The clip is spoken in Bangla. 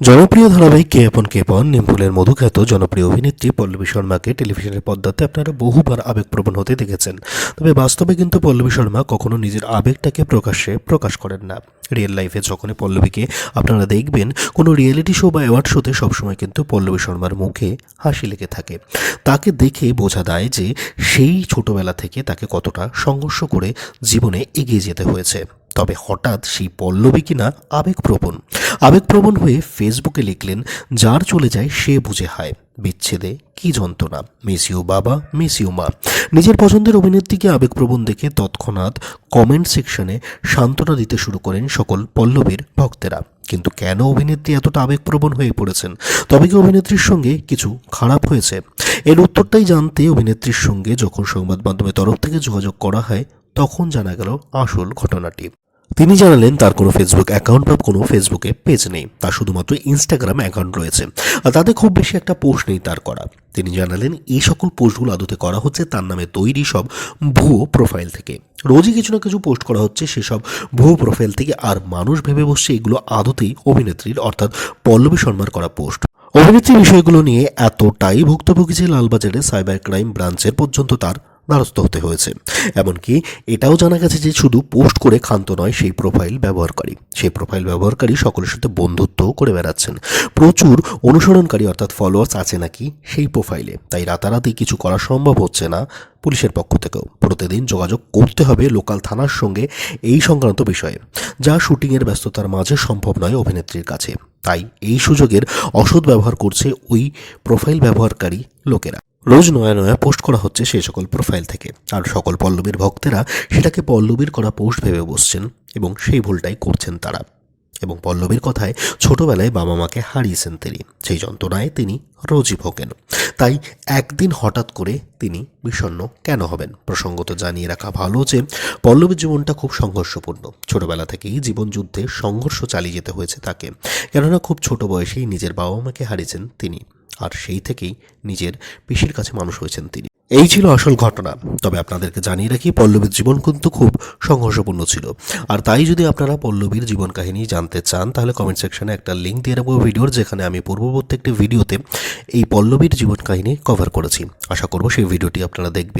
জনপ্রিয় ধারাবাহিক কে আপন কে পন নিমফুলের মধুখ্যাত জনপ্রিয় অভিনেত্রী পল্লবী শর্মাকে টেলিভিশনের পর্দাতে আপনারা বহুবার আবেগপ্রবণ হতে দেখেছেন। তবে বাস্তবে কিন্তু পল্লবী শর্মা কখনো নিজের আবেগটাকে প্রকাশ্যে প্রকাশ করেন না। রিয়েল লাইফে যখনই পল্লবীকে আপনারা দেখবেন, কোনো রিয়েলিটি শো বা অ্যাওয়ার্ড শোতে সবসময় কিন্তু পল্লবী শর্মার মুখে হাসি লেগে থাকে। তাকে দেখে বোঝা যায় যে সেই ছোটবেলা থেকে তাকে কতটা সংঘর্ষ করে জীবনে এগিয়ে যেতে হয়েছে। তবে হঠাৎ সেই পল্লবী কিনা আবেগপ্রবণ। আবেগপ্রবণ হয়ে ফেসবুকে লিখলেন, যার চলে যায় সে বুঝে হায়। বিচ্ছেদে কি যন্ত্রণা? মিস ইউ বাবা মিস ইউ মা। নিজের পছন্দের অভিনেত্রীকে আবেগপ্রবণ দেখে তৎক্ষণাৎ কমেন্ট সেকশনে সান্ত্বনা দিতে শুরু করেন সকল পল্লবীর ভক্তেরা। কিন্তু কেন অভিনেত্রী এতটা আবেগপ্রবণ হয়ে পড়েছেন? তবে কি অভিনেত্রীর সঙ্গে কিছু খারাপ হয়েছে? এর উত্তরটাই জানতে অভিনেত্রীর সঙ্গে যখন সংবাদ মাধ্যমের তরফ থেকে যোগাযোগ করা হয় তখন জানা গেল আসল ঘটনাটি। তিনি জানালেন, তার কোনো ফেসবুক অ্যাকাউন্ট বা কোনো ফেসবুকে পেজ নেই। তার শুধুমাত্র ইনস্টাগ্রাম অ্যাকাউন্ট রয়েছে। আর তাতে খুব বেশি একটা পোস্ট নেই তার করা। তিনি জানালেন, এই সকল পোস্টগুলো আদতে করা হচ্ছে তার নামে তৈরি সব ভুয়ো প্রোফাইল থেকে। রোজই কিছু না কিছু পোস্ট করা হচ্ছে সেসব ভুয়ো প্রোফাইল থেকে। আর মানুষ ভেবে বসছে এগুলো আদতেই অভিনেত্রীর, অর্থাৎ পল্লবী শর্মার করা পোস্ট অভিনেত্রী বিষয়গুলো নিয়ে এতটাই ভুক্তভোগী যে লালবাজারে সাইবার ক্রাইম ব্রাঞ্চের পর্যন্ত তার দ্বারস্থ হতে হয়েছে। এমনকি এটাও জানা গেছে যে শুধু পোস্ট করে ক্ষান্ত নয়, সেই প্রোফাইল ব্যবহারকারী। সেই প্রোফাইল ব্যবহারকারী সকলের সাথে বন্ধুত্বও করে বেড়াচ্ছেন। প্রচুর অনুসরণকারী অর্থাৎ ফলোয়ার্স আছে নাকি সেই প্রোফাইলে তাই রাতারাতি কিছু করা সম্ভব হচ্ছে না পুলিশের পক্ষ থেকেও। প্রতিদিন যোগাযোগ করতে হবে লোকাল থানার সঙ্গে এই সংক্রান্ত বিষয়ে, যা শুটিংয়ের ব্যস্ততার মাঝে সম্ভব নয় অভিনেত্রীর কাছে। তাই এই সুযোগের অসৎ ব্যবহার করছে ওই প্রোফাইল ব্যবহারকারী লোকেরা। রোজ নয়া নয়া পোস্ট করা হচ্ছে সেই সকল প্রোফাইল থেকে। আর সকল পল্লবীর ভক্তেরা সেটাকে পল্লবীর করা পোস্ট ভেবে বসছেন এবং সেই ভুলটাই করছেন তারা। এবং পল্লবীর কথায় ছোটবেলায় বাবা মাকে হারিয়েছেন তিনি। সেই যন্ত্রণায় তিনি রোজই ভোগেন। তাই একদিন হঠাৎ করে তিনি বিষণ্ণ কেন হবেন? প্রসঙ্গত জানিয়ে রাখা ভালো যে, পল্লবীর জীবনটা খুব সংঘর্ষপূর্ণ। ছোটবেলা থেকেই জীবন যুদ্ধে সংঘর্ষ চালিয়ে যেতে হয়েছে তাকে। কেননা খুব ছোট বয়সেই নিজের বাবা মাকে হারিয়েছেন তিনি। আর সেই থেকেই নিজের পিসির কাছে মানুষ হয়েছেন তিনি। এই ছিল আসল ঘটনা। তবে আপনাদেরকে জানিয়ে রাখি, পল্লবীর জীবন কিন্তু খুব সংঘর্ষপূর্ণ ছিল। আর তাই যদি আপনারা পল্লবীর জীবন কাহিনী জানতে চান, তাহলে কমেন্ট সেকশনে একটা লিঙ্ক দিয়ে রাখব ভিডিওর যেখানে আমি পূর্ববর্তী একটি ভিডিওতে এই পল্লবীর জীবন কাহিনী কভার করেছি। আশা করব সেই ভিডিওটি আপনারা দেখবেন।